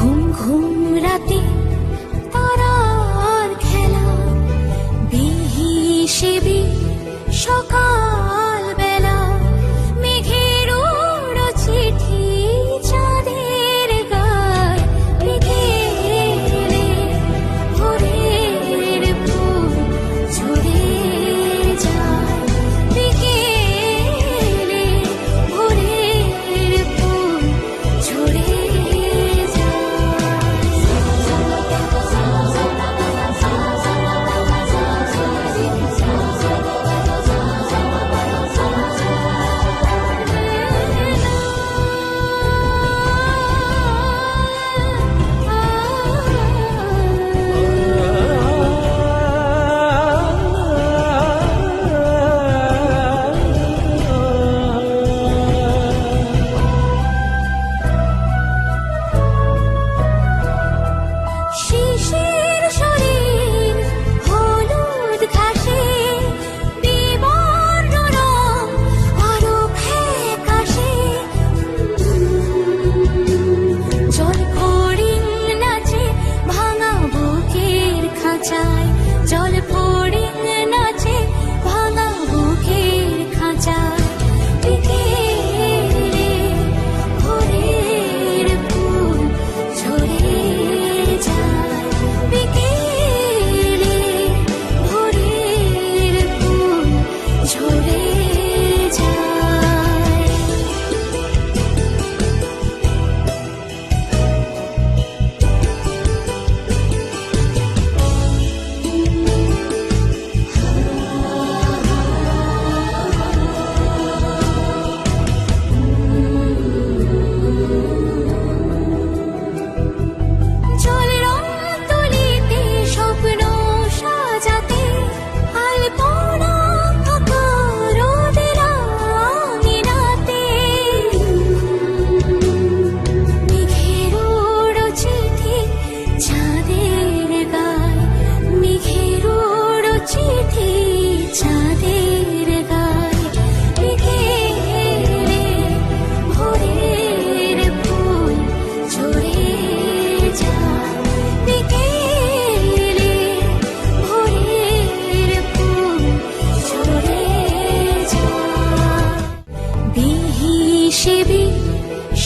ঘুম ঘুম রাতে তারার খেলা বিহিসেবি সকাল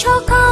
সকাল